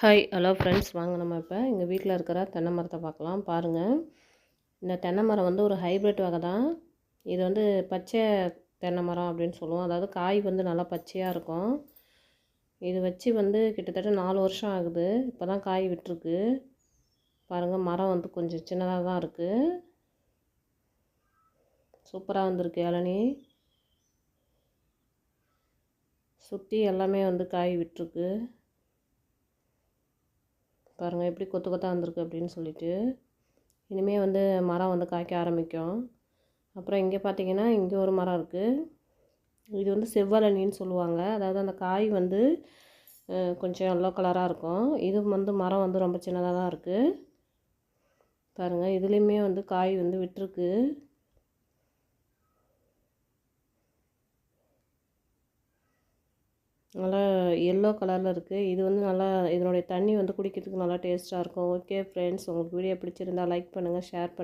Hi hello friends வாங்க நம்ம இப்போ எங்கள் வீட்டில் இருக்கிற தென்னை மரத்தை பார்க்கலாம். பாருங்கள் இந்த தென்னை மரம் வந்து ஒரு ஹைப்ரிட் வகை தான். இது வந்து பச்சை தென்னை மரம் அப்படின்னு சொல்லுவோம். அதாவது காய் வந்து நல்லா பச்சையாக இருக்கும். இது வச்சு வந்து கிட்டத்தட்ட நாலு வருஷம் ஆகுது. இப்போ தான் காய் விட்டுருக்கு. பாருங்கள் மரம் வந்து கொஞ்சம் சின்னதாக தான் இருக்குது சூப்பராக வந்திருக்கு இளநி. சுற்றி எல்லாமே வந்து காய் விட்டுருக்கு. பாருங்கள் எப்படி கொத்து கொத்தாக வந்திருக்கு அப்படின்னு சொல்லிட்டு. இனிமேல் வந்து மரம் வந்து காய்க்க ஆரம்பிக்கும். அப்புறம் இங்கே பார்த்தீங்கன்னா இங்கே ஒரு மரம் இருக்குது இது வந்து செவ்வழனின்னு சொல்லுவாங்க. அதாவது அந்த காய் வந்து கொஞ்சம் எல்லோ கலராக இருக்கும். இது வந்து மரம் வந்து ரொம்ப சின்னதாக தான் இருக்குது பாருங்கள் இதுலேயுமே வந்து காய் வந்து விட்டுருக்கு. நல்லா எல்லோ கலரில் இருக்குது இது வந்து நல்லா இதனுடைய தண்ணி வந்து குடிக்கிறதுக்கு நல்லா டேஸ்ட்டாக இருக்கும். ஓகே ஃப்ரெண்ட்ஸ் உங்களுக்கு வீடியோ பிடிச்சிருந்தா லைக் பண்ணுங்கள் ஷேர் பண்ணுங்கள்